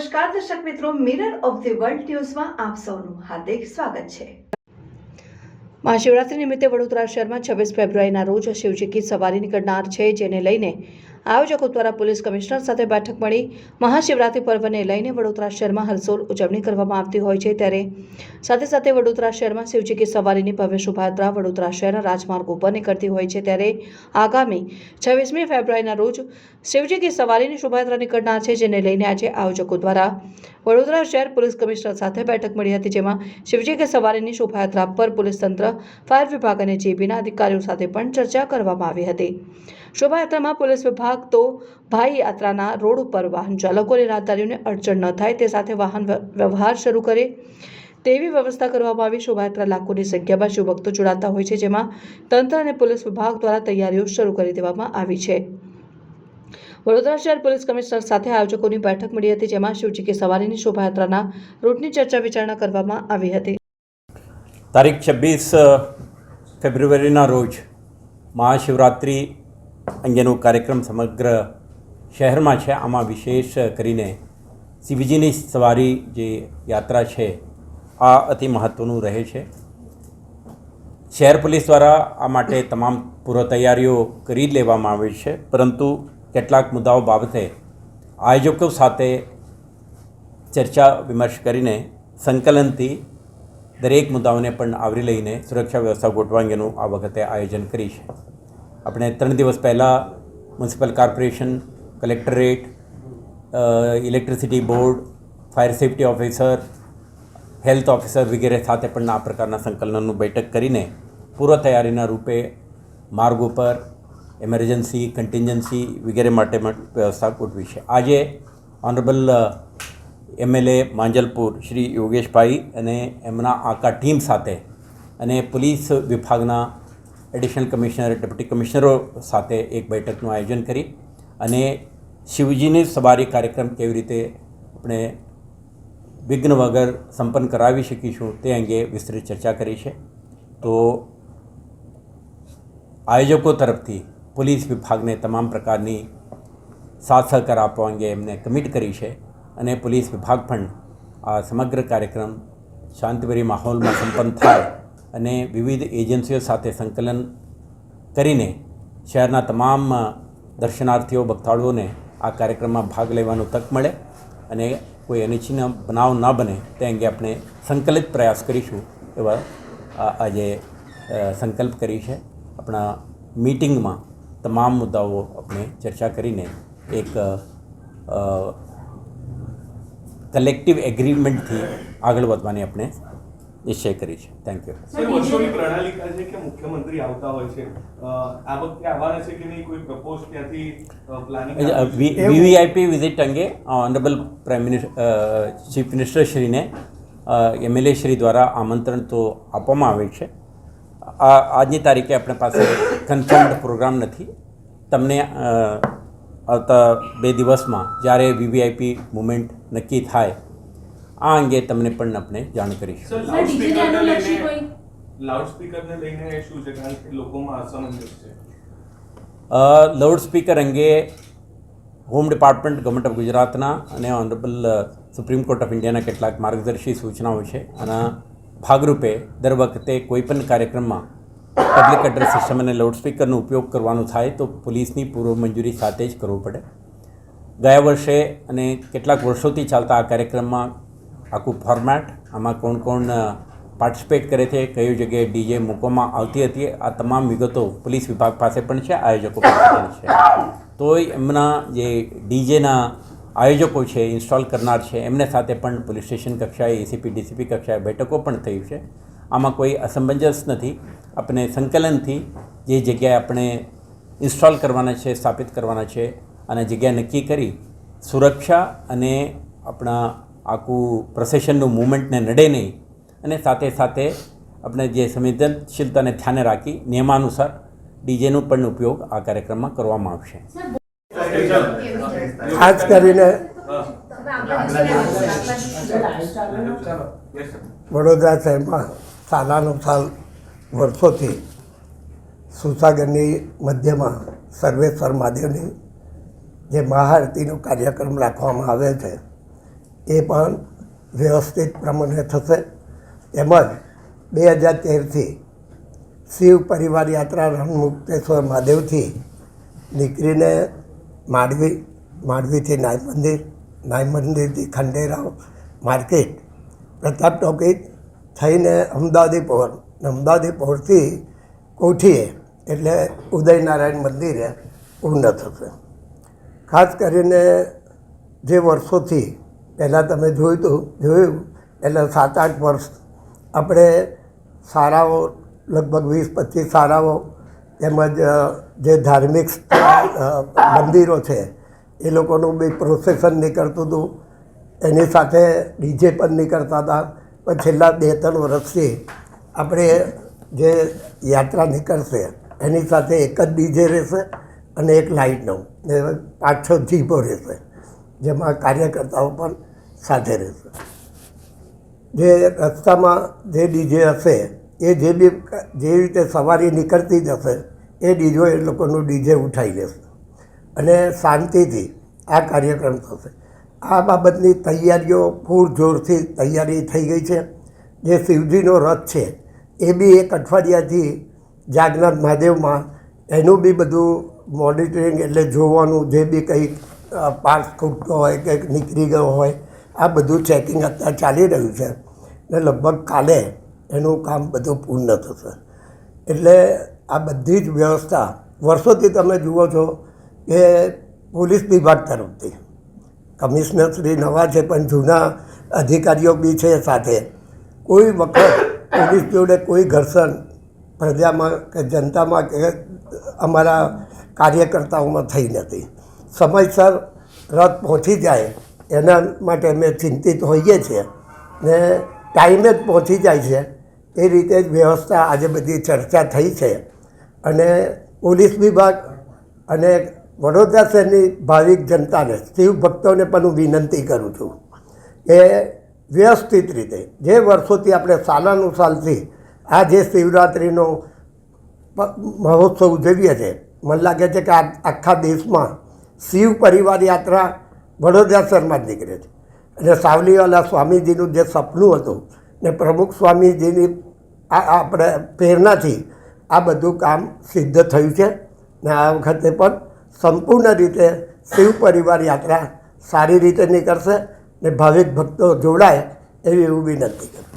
નમસ્કાર, દર્શક મિત્રો મિરર ઓફ ધી વર્લ્ડ ન્યૂઝમાં આપ સૌનું હાર્દિક સ્વાગત છે. મહાશિવરાત્રી નિમિત્તે વડોદરા શહેરમાં છવ્વીસ ફેબ્રુઆરીના રોજ શિવજી કી સવારી નીકળનાર છે, જેને લઈને આયોજકો દ્વારા પોલીસ કમિશનર સાથે બેઠક મળી. મહાશિવરાત્રી પર્વને લઈને વડોદરા શહેરમાં હરસોલ ઉજવણી કરવામાં આવતી હોય છે ત્યારે સાથે સાથે વડોદરા શહેરમાં શિવજી કી સવારીની ભવ્ય શોભાયાત્રા વડોદરા શહેરના રાજમાર્ગ ઉપર નીકળતી હોય છે ત્યારે આગામી છવ્વીસમી ફેબ્રુઆરીના રોજ શિવજી કી સવારીની શોભાયાત્રા નીકળનાર છે જેને લઈને આજે આયોજકો દ્વારા વડોદરા શહેર પોલીસ કમિશનર સાથે બેઠક મળી હતી જેમાં શિવજી કે સવારીની શોભાયાત્રા પર પોલીસ તંત્ર, ફાયર વિભાગ અને જેબીના અધિકારીઓ સાથે પણ ચર્ચા કરવામાં આવી હતી. શોભાયાત્રામાં પોલીસ વિભાગ તો ભાઈ યાત્રાના રોડ ઉપર વાહન ચાલકોને રાહદારીઓને અડચણ ન થાય, તે સાથે વાહન વ્ય- વ્યવહાર શરૂ કરે. તેવી વ્યવસ્થા કરવામાં આવી. શોભાયાત્રા લાખોની સંખ્યામાં શિવભક્તો જોડાતા હોય છે, જેમાં તંત્ર અને પોલીસ વિભાગ દ્વારા તૈયારીઓ શરૂ કરી દેવામાં આવી છે. વડોદરા શહેર પોલીસ કમિશનર સાથે આયોજકોની બેઠક મળી હતી, જેમાં શિવજી કે સવારીની શોભાયાત્રાના રૂટની ચર્ચા વિચારણા કરવામાં આવી હતી. તારીખ છવ્વીસ ફેબ્રુઆરીના રોજ મહાશિવરાત્રિ અંગેનો કાર્યક્રમ સમગ્ર શહેરમાં છે. આમાં વિશેષ કરીને શિવજીની સવારી જે યાત્રા છે, આ અતિ મહત્ત્વનું રહે છે. શહેર પોલીસ દ્વારા આ માટે તમામ પૂર્વ તૈયારીઓ કરી લેવામાં આવી છે. પરંતુ કેટલાક મુદ્દાઓ બાબતે આયોજકો સાથે ચર્ચા વિમર્શ કરીને સંકલનથી દરેક મુદ્દાઓને પણ આવરી લઈને સુરક્ષા વ્યવસ્થા ગોઠવા અંગેનું આ વખતે આયોજન કરી છે. આપણે ત્રણ દિવસ પહેલાં municipal corporation, collectorate electricity board, fire safety officer, health officer વગેરે સાથે પણ આ પ્રકારના સંકલનનું બેઠક કરીને પૂર્વ તૈયારીના રૂપે માર્ગ ઉપર એમરજન્સી કન્ટિન્જન્સી વગેરે માટે વ્યવસ્થા ગોઠવી છે. આજે ઓનરેબલ એમએલએ માંજલપુર શ્રી યોગેશભાઈ અને એમના આખા ટીમ સાથે અને પોલીસ વિભાગના એડિશનલ કમિશનર, ડેપ્યુટી કમિશનરો સાથે એક બેઠકનું આયોજન કરી અને શિવજીની સવારી કાર્યક્રમ કેવી રીતે આપણે વિઘ્ન વગર સંપન્ન કરાવી શકીશું તે અંગે વિસ્તૃત ચર્ચા કરી છે. તો આયોજકો તરફથી પોલીસ વિભાગને તમામ પ્રકારની સાથ સહકાર આપવા અંગે એમને કમિટ કરી છે અને પોલીસ વિભાગ પણ આ સમગ્ર કાર્યક્રમ શાંતિભરી માહોલમાં સંપન્ન થાય અને વિવિધ એજન્સીઓ સાથે સંકલન કરીને શહેરના તમામ દર્શનાર્થીઓ, ભક્તાળુઓને આ કાર્યક્રમમાં ભાગ લેવાનો તક મળે અને કોઈ અનિચ્છનીય બનાવ ન બને તે અંગે આપણે સંકલિત પ્રયાસ કરીશું એવા આજે સંકલ્પ કરી છે. આપણા મીટિંગમાં તમામ મુદ્દાઓ આપણે ચર્ચા કરીને એક કલેક્ટિવ એગ્રીમેન્ટથી આગળ વધવાની આપણે નિશ્ચય કરી છે. થેન્ક યુ વર્ષોની પ્રણાલિકા છે કે મુખ્યમંત્રી આવતા હોય છે. આ વખતે આવવાના છે કે નહીં? કોઈ પ્રપોઝ ત્યાંથી પ્લાનિંગ વીવીઆઈપી વિઝિટ અંગે honourable prime minister chief minister શ્રીને એમએલએ શ્રી દ્વારા આમંત્રણ તો આપવામાં આવે છે. આ આજની તારીખે આપણી પાસે કન્ફર્મ્ડ પ્રોગ્રામ નથી. તમને આવતા બે દિવસમાં જ્યારે વીવીઆઈપી મુમેન્ટ નક્કી થાય આ અંગે તમને પણ આપણે જાણ કરીશું સર સર, ડીજેને અનુલક્ષી કોઈ? લાઉડ સ્પીકરને લઈને શું છે કારણ કે લોકોમાં અસમંજસ છે. લાઉડ અંગે હોમ ડિપાર્ટમેન્ટ ગવર્મેન્ટ ઓફ ગુજરાતના અને ઓનરેબલ સુપ્રીમ કોર્ટ ઓફ ઇન્ડિયાના કેટલાક માર્ગદર્શી સૂચનાઓ છે. આના ભાગરૂપે દર વખતે કોઈપણ કાર્યક્રમમાં પબ્લિક એડ્રેસ સિસ્ટમ અને લાઉડ સ્પીકરનો ઉપયોગ કરવાનો થાય તો પોલીસની પૂર્વ મંજૂરી સાથે જ કરવું પડે. ગયા વર્ષે અને કેટલાક વર્ષોથી ચાલતા આ કાર્યક્રમમાં આખું ફોર્મેટ આમાં કોણ કોણ પાર્ટિસિપેટ કરે છે, કઈ જગ્યાએ ડીજે મૂકવામાં આવતી હતી, આ તમામ વિગતો પોલીસ વિભાગ પાસે પણ છે, આયોજકો પાસે પણ છે. તોય એમના જે ડીજેના આયોજકો છે ઇન્સ્ટોલ કરનાર છે, એમને સાથે પણ પોલીસ સ્ટેશન કક્ષાએ એસીપી ડીસીપી કક્ષાએ બેઠકો પણ થઈ છે. આમાં કોઈ અસમંજસ નથી. આપણે સંકલનથી જે જગ્યાએ આપણે ઇન્સ્ટોલ કરવાના છે, સ્થાપિત કરવાના છે, અને જગ્યા નક્કી કરી, સુરક્ષા અને આપણા આખું પ્રોસેશનનું મુમેન્ટને નડે નહીં. અને સાથે સાથે આપણે જે સંવેદનશીલતાને ધ્યાને રાખી નિયમાનુસાર ડીજેનો પણ ઉપયોગ આ કાર્યક્રમમાં કરવામાં આવશે. ખાસ કરીને વડોદરા શહેરમાં સાલાનો સાલ વર્ષોથી સુસાગરની મધ્યમાં સર્વેશ્વર મહાદેવની જે મહાઆરતીનો કાર્યક્રમ રાખવામાં આવે છે. એ પણ વ્યવસ્થિત પ્રમાણે થશે. તેમજ બે હજાર તેરથી શિવ પરિવાર યાત્રા રણમુક્તેશ્વર મહાદેવથી નીકળીને માંડવી, માંડવીથી નાય મંદિર, નાય મંદિરથી ખંડેરાવ માર્કેટ, પ્રતાપ ટોકી થઈને અમદાવાદી પહોર અમદાવાદી પહોરથી કોઠીએ એટલે ઉદયનારાયણ મંદિરે પૂર્ણ થશે. ખાસ કરીને જે વર્ષોથી પહેલાં તમે જોયું હતું જોયું, એટલે સાત આઠ વર્ષ. આપણે શાળાઓ, લગભગ વીસ પચીસ શાળાઓ, તેમજ જે ધાર્મિક મંદિરો છે, એ લોકોનું બી પ્રોસેસન નીકળતું હતું. એની સાથે ડીજે પણ નીકળતા હતા. પણ છેલ્લા બે ત્રણ વર્ષથી આપણે જે યાત્રા નીકળશે, એની સાથે એક જ ડીજે રહેશે અને એક લાઇટનો ને પાંચ છ જીપો રહેશે. જેમાં કાર્યકર્તાઓ પણ સાથે રહેશે. જે રસ્તામાં જે ડીજે હશે, એ જે બી જે રીતે સવારી નીકળતી જશે એ ડીજો એ લોકોનું ડીજે ઉઠાવી લેશે. અને શાંતિથી આ કાર્યક્રમ થશે. આ બાબતની તૈયારીઓ પૂરજોરથી તૈયારી થઈ ગઈ છે. જે શિવજીનો રથ છે, એ બી એક અઠવાડિયાથી જાગનાથ મહાદેવમાં, એનું બી બધું મોનિટરિંગ એટલે જોવાનું, જે બી કંઈક પાર્ટ ખૂટતો હોય, કંઈક નીકળી ગયો હોય આ બધું ચેકિંગ અત્યારે ચાલી રહ્યું છે ને લગભગ કાલે એનું કામ બધું પૂર્ણ થશે. એટલે આ બધી જ વ્યવસ્થા વર્ષોથી તમે જુઓ છો કે પોલીસ વિભાગ તરફથી. કમિશનર શ્રી નવા છે પણ જૂના અધિકારીઓ બી છે સાથે. કોઈ વખત પોલીસ જોડે કોઈ ઘર્ષણ પ્રજામાં કે જનતામાં કે અમારા કાર્યકર્તાઓમાં થઈ નથી. સમયસર રથ પહોંચી જાય એના માટે અમે ચિંતિત હોઈએ છીએ ને ટાઈમે જ પહોંચી જાય છે. એ રીતે જ વ્યવસ્થા આજે બધી ચર્ચા થઈ છે અને પોલીસ વિભાગ અને વડોદરા શહેરની ભાવિક જનતાને, શિવ ભક્તોને પણ હું વિનંતી કરું છું કે વ્યવસ્થિત રીતે, જે વર્ષોથી આપણે સાલાનું સાલથી આ જે શિવરાત્રિનો મહોત્સવ ઉજવીએ છીએ, મને લાગે છે કે આ આખા દેશમાં શિવ પરિવાર યાત્રા વડોદરા શહેરમાં જ નીકળે છે. અને સાવલીવાલા સ્વામીજીનું જે સપનું હતું ને પ્રમુખ સ્વામીજીની આ આ આપણે પ્રેરણાથી આ બધું કામ સિદ્ધ થયું છે ને આ વખતે પણ સંપૂર્ણ રીતે શિવ પરિવાર યાત્રા સારી રીતે નીકળશે ને ભાવિક ભક્તો જોડાય એવી હું વિનંતી કરું